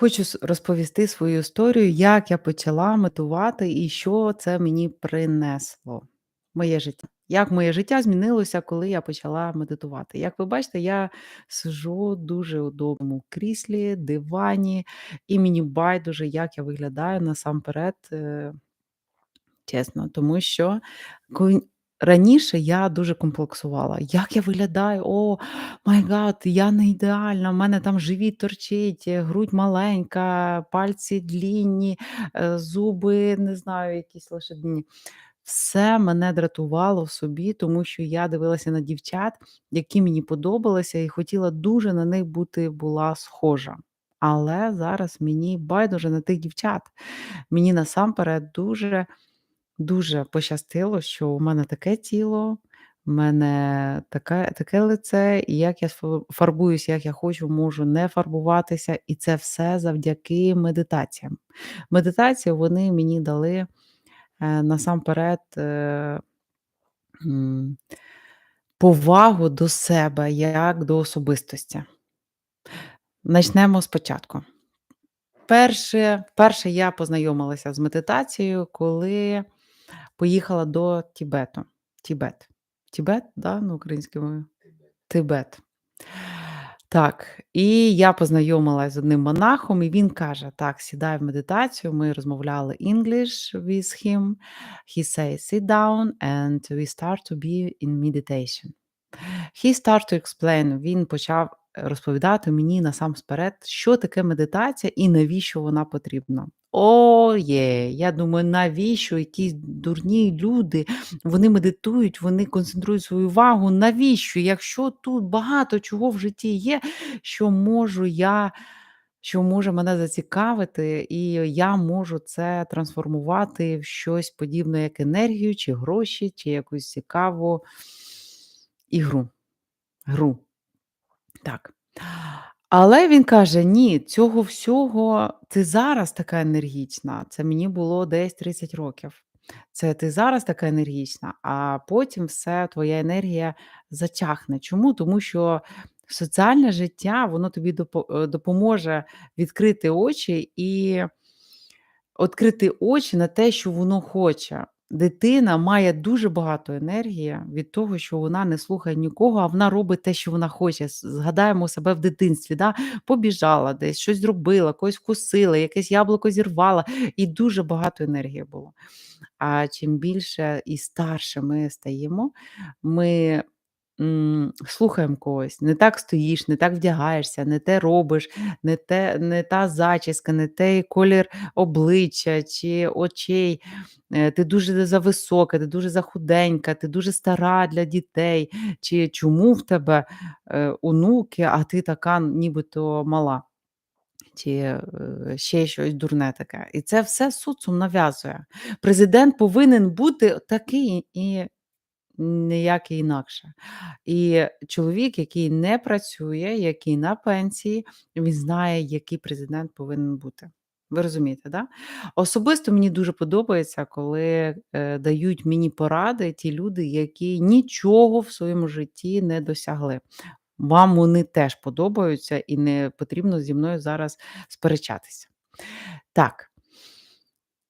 Хочу розповісти свою історію, як я почала медитувати і що це мені принесло, моє життя. Як моє життя змінилося, коли я почала медитувати. Як ви бачите, я сиджу дуже удобному кріслі, дивані, і мені байдуже, як я виглядаю насамперед, е, чесно, тому що раніше я дуже комплексувала. Як я виглядаю? О май гад, я не ідеальна, в мене там живіт торчить, е, грудь маленька, пальці длінні, е, зуби, не знаю, якісь лошадині. Все мене дратувало в собі, тому що я дивилася на дівчат, які мені подобалися, і хотіла дуже на них бути була схожа. Але зараз мені байдуже на тих дівчат. Мені насамперед дуже, дуже пощастило, що у мене таке тіло, в мене таке таке лице, і як я сфо фарбуюсь, як я хочу, можу не фарбуватися, і це все завдяки медитаціям. Медитації вони мені дали, е, насамперед, е, повагу до себе як до особистості. Начнемо спочатку. Перше вперше я познайомилася з медитацією, коли поїхала до Тібету. Тібет. Тібет, да, на українській мові? Тибет. Так, і я познайомилась з одним монахом, і він каже: "Так, сідай в медитацію". Ми розмовляли English with him. He say: "Sit down and we start to be in meditation". He start to explain. Він почав розповідати мені насамперед, що таке медитація і навіщо вона потрібна. О є! Я думаю, навіщо якісь дурні люди, вони медитують, вони концентрують свою увагу. Навіщо? Якщо тут багато чого в житті є, що можу я що може мене зацікавити, і я можу це трансформувати в щось подібне, як енергію, чи гроші, чи якусь цікаву ігру. Гру. Так. Але він каже: "Ні, цього всього ти зараз така енергічна". Це мені було десь 30 років. Це ти зараз така енергічна, а потім все, твоя енергія зачахне. Чому? Тому що соціальне життя, воно тобі е, допоможе відкрити очі і Открити очі на те, що воно хоче. Дитина має дуже багато енергії від того, що вона не слухає нікого, а вона робить те, що вона хоче. Згадаємо себе в дитинстві, да? Побіжала десь, щось зробила, когось вкусила, якесь яблуко зірвала, і дуже багато енергії було. А чим більше і старше ми стаємо, ми М, слухаємо когось, не так стоїш, не так вдягаєшся, не те робиш, не те не та зачіска, не той колір обличчя чи очей. Е, ти дуже зависока, ти дуже захуденька, ти дуже стара для дітей, чи чому в тебе, е, онуки, а ти така нібито мала, чи, е, ще щось дурне таке. І це все соціум нав'язує. Президент повинен бути такий і Ніяке інакше. І чоловік, який не працює, який на пенсії, він знає, який президент повинен бути. Ви розумієте, да? Особисто мені дуже подобається, коли е, дають мені поради ті люди, які нічого в своєму житті не досягли. Вам вони теж подобаються, і не потрібно зі мною зараз сперечатися. Так,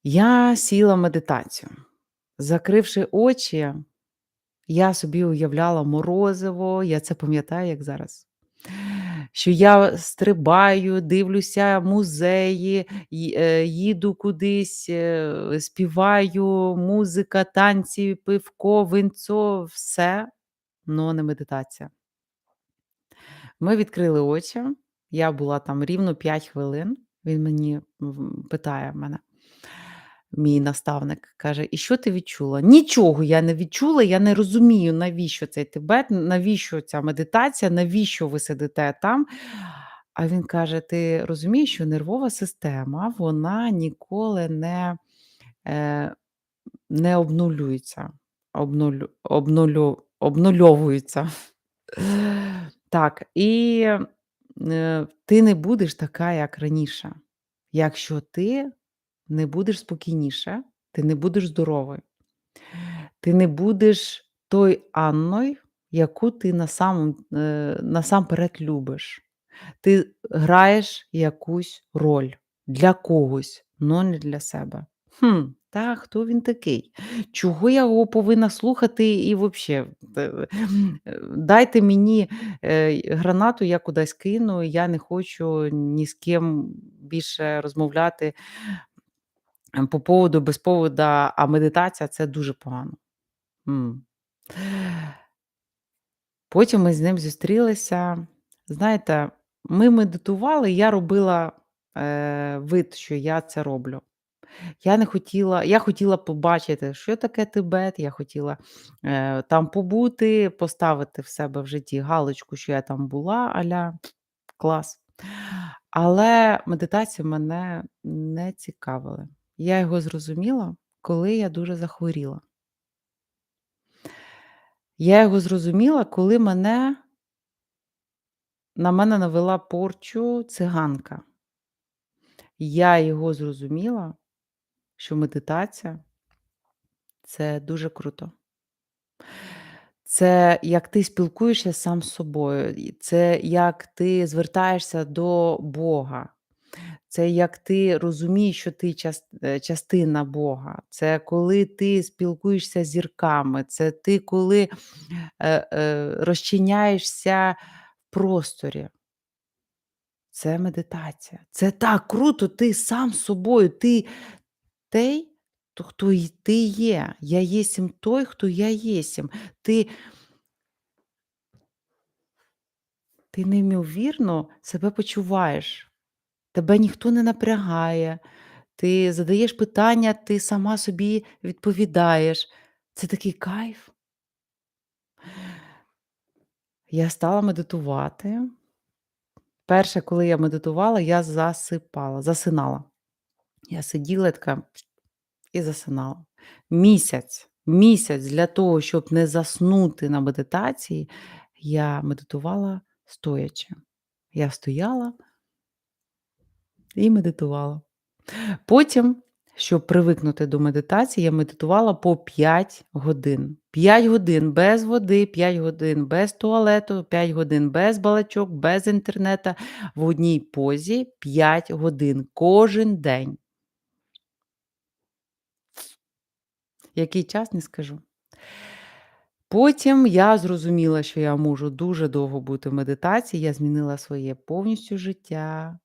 я сіла в медитацію, закривши очі. Я собі уявляла морозиво, я це пам'ятаю, як зараз. Що я стрибаю, дивлюся музеї, е, їду кудись, е, співаю, музика, танці, пивко, винцо, все, но не медитація. Ми відкрили очі, я була там рівно 5 хвилин. Він мені питає мене Мій наставник каже: "І що ти відчула?" Нічого я не відчула, я не розумію, навіщо цей Тибет, навіщо ця медитація, навіщо ви сидите там. А він каже: "Ти розумієш, що нервова система вона ніколи не е, не обнулюється, обнулю, обнулю, обнульовується. Так, і е, ти не будеш така, як раніше, якщо ти не будеш спокійніше, ти не будеш здоровою. Ти не будеш той Анною, яку ти насамом е, насамперед любиш. Ти граєш якусь роль для когось, но не для себе. Хм, та хто він такий? Чого я його повинна слухати і д е, дайте мені, е, гранату, я кудись кину, я не хочу ні з ким більше розмовляти по поводу, без повода, а медитація- це дуже погано. М. Потім ми з ним зустрілися. Знаєте, ми медитували, я робила, е, вид, що я це роблю. Я не хотіла я хотіла побачити, що таке Тибет, я хотіла, е, там побути, поставити в себе в житті галочку, що я там була, а-ля клас. Але медитації мене не цікавили. Я його зрозуміла, коли я дуже захворіла. Я його зрозуміла, коли мене на мене навела порчу циганка. Я його зрозуміла, що медитація це дуже круто. Це як ти спілкуєшся сам з собою, це як ти звертаєшся до Бога, це як ти розумієш, що ти е, частина Бога, це коли ти спілкуєшся з зірками, це ти коли, е, е, розчиняєшся в просторі. Це медитація. Це так круто, ти сам собою, ти той, хто ти є. Я єсмь той, хто я єсмь. Ти ти неймовірно себе почуваєш. Тебе ніхто не напрягає, ти задаєш питання, ти сама собі відповідаєш. Це такий кайф. Я стала медитувати. Перше, коли я медитувала, я засипала, засинала. Я сиділа така і засинала. Місяць, місяць для того, щоб не заснути на медитації, я медитувала стоячи. Я стояла і медитувала. Потім, щоб привикнути до медитації, я медитувала по 5 годин. 5 годин без води, 5 годин без туалету, 5 годин без балачок, без інтернету, в одній позі 5 годин кожен день. Який час, не скажу. Потім я зрозуміла, що я можу дуже довго бути в медитації, я змінила своє повністю життя,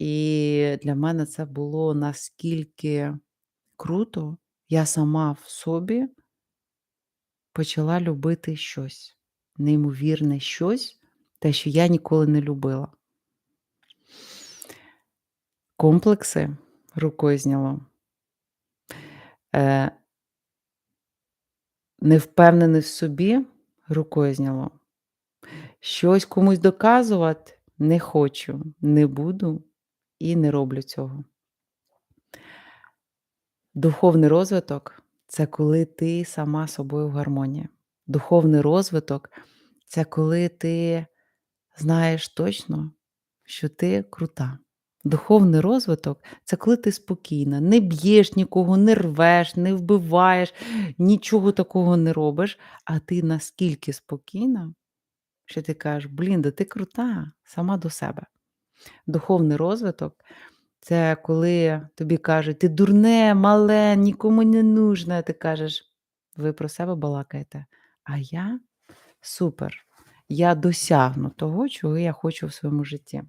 і для мене це було наскільки круто, я сама в собі почала любити щось, неймовірне щось, те, що я ніколи не любила. Комплекси рукою зняло. Е Невпевнений в собі рукою зняло. Щось комусь доказувати не хочу, не буду і не роблю цього. Духовний розвиток це коли ти сама собою в гармонії. Духовний розвиток це коли ти знаєш точно, що ти крута. Духовний розвиток це коли ти спокійна, не б'єш нікого, не рвеш, не вбиваєш, нічого такого не робиш, а ти наскільки спокійна, що ти кажеш: "Блін, да ти крута сама до себе". Духовний розвиток це коли тобі кажуть: "Ти дурне, мале, нікому не нужне", а ти кажеш: "Ви про себе балакаєте, а я супер, я досягну того, чого я хочу в своєму житті".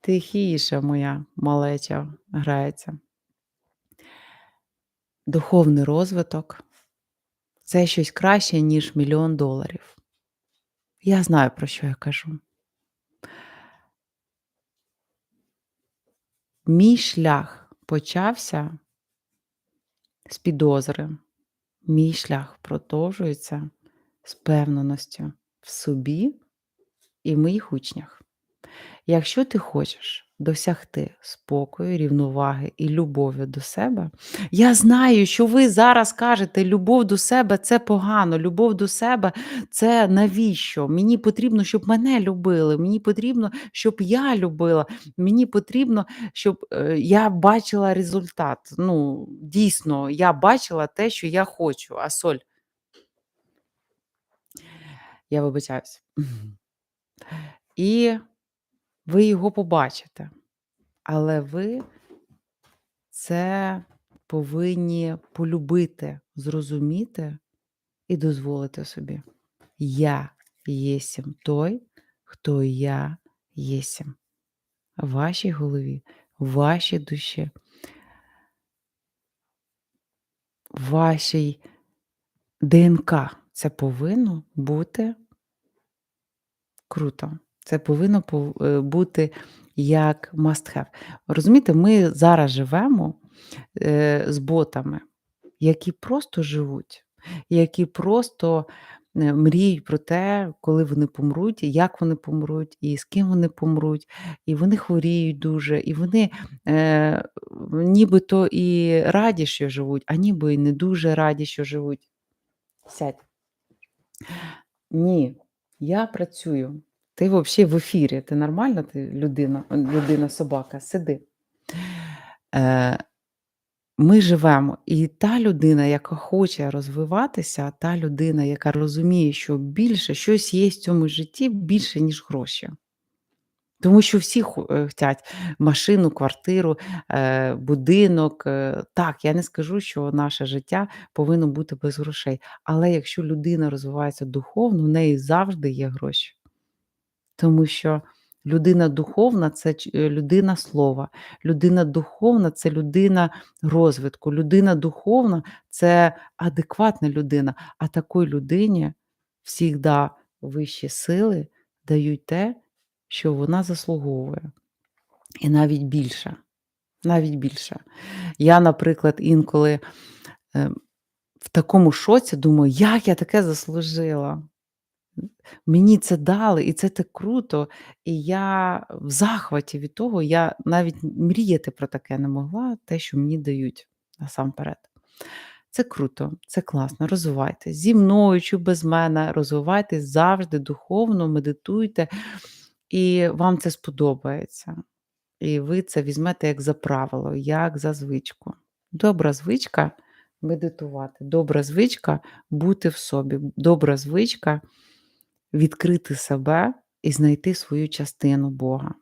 Тихіше моя малеча грається. Духовний розвиток це щось краще, ніж мільйон доларів. Я знаю, про що я кажу. Мій шлях почався з підозри. Мій шлях продовжується з певненістю в собі і в моїх учнях. Якщо ти хочеш досягти спокою, рівноваги і любові до себе, я знаю, що ви зараз кажете, любов до себе це погано, любов до себе це навіщо? Мені потрібно, щоб мене любили, мені потрібно, щоб я любила, мені потрібно, щоб е, я бачила результат. Ну, дійсно, я бачила те, що я хочу. А соль. Я вибачаюсь. І ви його побачите, але ви це повинні полюбити, зрозуміти і дозволити собі. Я єсмь той, хто я єсмь. В вашій голові, в вашій душі, в вашій ДНК це повинно бути круто. Це повинно е, бути як must have. Розумієте, ми зараз живемо, е, з ботами, які просто живуть, які просто, е, мріють про те, коли вони помруть, як вони помруть, і з ким вони помруть, і вони хворіють дуже, і вони, е, нібито і раді, що живуть, а ніби і не дуже раді, що живуть. Сядь. Ні, я працюю. Ти вообще в ефірі. Ти нормальна ти людина людина-собака? Сиди. Е, ми живемо, і та людина, яка хоче розвиватися, та людина, яка розуміє, що більше щось є в цьому житті більше, ніж гроші. Тому що всі е, машину, квартиру, е, будинок. Е, так, я не скажу, що наше життя повинно бути без грошей, але якщо людина розвивається духовно, в неї завжди є гроші. Тому що людина духовна це е, людина слова, людина духовна це людина розвитку, людина духовна це адекватна людина, а такій людині всігда вищі сили дають те, що вона заслуговує. І навіть більше, навіть більше. Я, наприклад, інколи, е, в такому шоці думаю: "Як я таке заслужила?" Мені це дали, і це так круто. І я в захваті від того, я навіть мріяти про таке не могла, те, що мені дають насамперед. Це круто, це класно, розвивайтесь. Зі мною чи без мене, розвивайтесь завжди духовно, медитуйте, і вам це сподобається. І ви це візьмете як за правило, як за звичку. Добра звичка медитувати, добра звичка бути в собі, добра звичка відкрити себе і знайти свою частину Бога.